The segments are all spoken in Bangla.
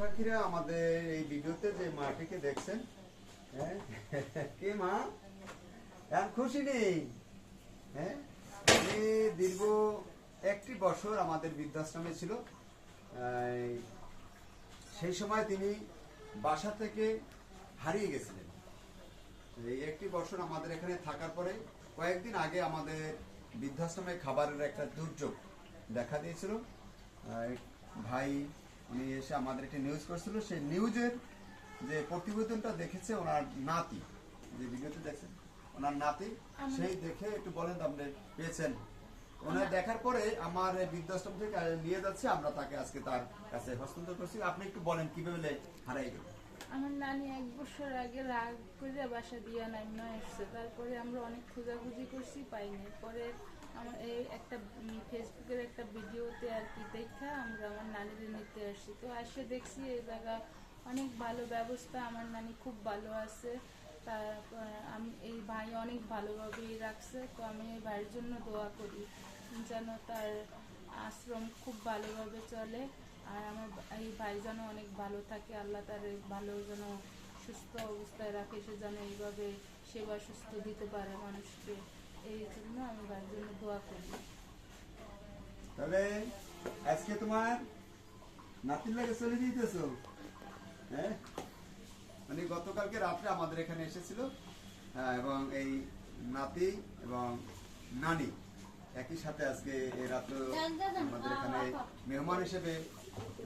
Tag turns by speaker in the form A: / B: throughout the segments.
A: শুভাকাঙ্ক্ষীরা আমাদের এই ভিডিওতে যে মাটিকে দেখছেন হ্যাঁ? কে মা? খুশি নেই হ্যাঁ? দীর্ঘ একটি বছর আমাদের বৃদ্ধাশ্রমে ছিল। সেই সময় তিনি বাসা থেকে হারিয়ে গেছিলেন। এই একটি বছর আমাদের এখানে থাকার পরে কয়েকদিন আগে আমাদের বৃদ্ধাশ্রমে খাবারের একটা দুর্যোগ দেখা দিয়েছিল। ভাই উনি এসে আমাদের একটি নিউজ করছিল। সেই নিউজের যে প্রতিবেদনটা দেখেছে ওনার নাতি যে ভিডিওতে দেখছেন ওনার নাতি সেই দেখে একটু বলেন আপনি পেয়েছেন। ওনার দেখার পরে আমার বৃদ্ধাশ্রম থেকে নিয়ে যাচ্ছে আমরা তাকে আজকে তার কাছে হস্তান্তর করছি। আপনি একটু বলেন কীভাবে হারাই গেল?
B: আমার নানি এক বছর আগে রাগ করে বাসা দিয়ে এসছে। তারপরে আমরা অনেক খোঁজাখুঁজি করছি পাইনি। পরে আমার এই একটা ফেসবুকের একটা ভিডিওতে আর কি দেখা, আমরা আমার নানিদের নিতে আসি। তো আসে দেখছি এই জায়গা অনেক ভালো ব্যবস্থা, আমার নানি খুব ভালো আছে। তারপর আমি, এই ভাই অনেক ভালোভাবেই রাখছে, তো আমি এই ভাইয়ের জন্য দোয়া করি যেন তার আশ্রম খুব ভালোভাবে চলে। আর আমার এই ভাই যেন অনেক ভালো থাকে, আল্লাহ তার ভালো যেন সুস্থ অবস্থায় রাখে, সে যেন এইভাবে সেবা সুস্থ দিতে পারে মানুষকে।
A: আজকে তোমার নাতির লাগে চলে যেতেছো হ্যাঁ? মানে গতকালকে রাত্রে আমাদের এখানে এসেছিল হ্যাঁ, এবং এই নাতি এবং নানি একই সাথে আজকে এই রাত্রে আমাদের এখানে মেহমান হিসেবে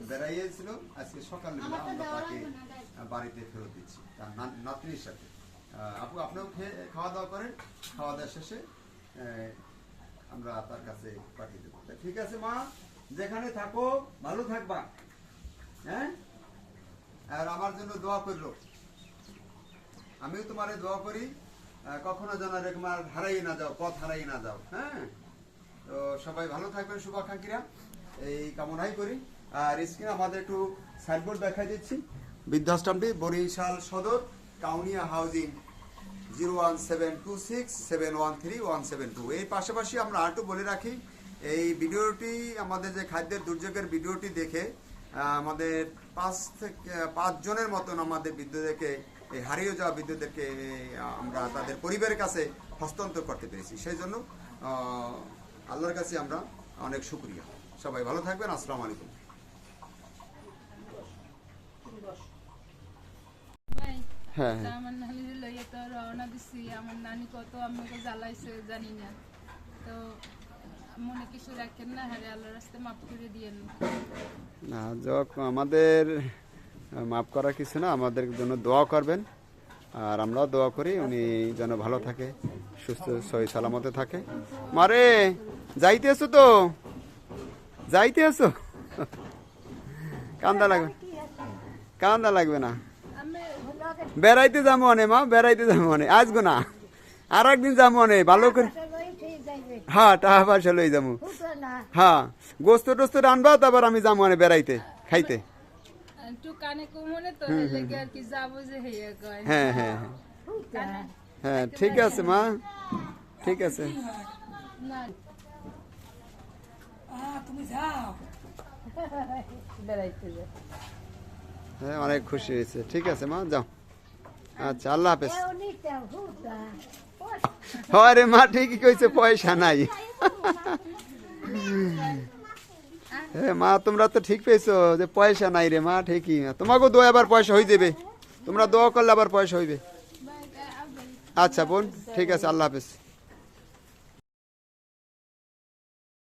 A: বেড়াইয়েছিল। আজকে সকালবেলা আমরা তাকে বাড়িতে ফেরত দিচ্ছি তার না- নাতনির সাথে। আপু, আপনিও খেয়ে খাওয়া দাওয়া করেন খাওয়া দাওয়া শেষে আমরা তার কাছে পাঠিয়ে দেবো। ঠিক আছে, মা, যেখানে থাকো, ভালো থাকবা। হ্যাঁ? আর আমার জন্য দোয়া করল। আমিও তোমারে দোয়া করি কখনো যেন আর হারাই না যাও, পথ হারাই না যাও হ্যাঁ? তো সবাই ভালো থাকবেন, শুভাকাঙ্ক্ষীরা। এই কামনাই করি। আর স্ক্রিনে আমাদের একটু সাইনবোর্ড দেখা দিচ্ছি। বৃদ্ধাশ্রমটি বরিশাল সদর, Kaunia housing. Zero one seven two six seven one three one seven two. এই পাশাপাশি আমরা আরেকটু বলে রাখি এই ভিডিওটি আমাদের যে খাদ্যের দুর্যোগের ভিডিওটি দেখে আমাদের পাঁচ থেকে পাঁচজনের মতন আমাদের বিদ্যুৎকে এই হারিয়ে যাওয়া বিদ্যুৎদেরকে আমরা তাদের পরিবারের কাছে হস্তান্তর করতে পেরেছি। সেই জন্য আল্লাহর কাছে আমরা অনেক শুক্রিয়া। সবাই ভালো থাকবেন আসসালামু আলাইকুম।
B: ভাই
A: হ্যাঁ
B: তা আমার নানির লইয়া তো রওনা দিছি, আমার নানি কত আমাকে জ্বালাইছে জানি না। তো মনে কিছু রাখেন না, হারে আল্লাহ রাস্তায় মাফ করে দিয়েন।
A: না যোগ আমাদের মাফ করা কিছু না, আমাদের জন্য দোয়া করবেন। আর আমরাও দোয়া করি, উনি যেন ভালো থাকে, সুস্থ, সহি সালামতে থাকে। মারে যাইতে আছো তো? যাইতে আছো কান্দা লাগবে কান্দা লাগবে না। বেড়াইতে যাব অনে মা বেড়াইতে যাব অনে। আজগো না আর একদিন যাব অনে ভালো করে হ্যাঁ টাকা পয়সা লই যাব। হ্যাঁ গোস্ত টোস্ত রানবা তারপর আমি যাব অনে বেড়াইতে খাইতে।
B: একটু কানে কমনে তো লেগে আর কি যাব যে হেয়ে
A: হ্যাঁ হ্যাঁ হ্যাঁ। হ্যাঁ ঠিক আছে মা। ঠিক আছে।
B: না। বেড়াইতে যায়
A: হ্যাঁ অনেক খুশি হয়েছে। ঠিক আছে, মা, যাও। আচ্ছা আল্লাহ হাফেজ। হয় রে মা, ঠিকই কইছে, পয়সা নাই। হ্যাঁ মা, তোমরা তো ঠিক পেয়েছ যে পয়সা নাই রে মা, ঠিকই। তোমাকেও দোয়া আবার পয়সা হয়ে যাবে। তোমরা দোয়া করলে আবার পয়সা হইবে। আচ্ছা বোন, ঠিক আছে, আল্লাহ হাফেজ।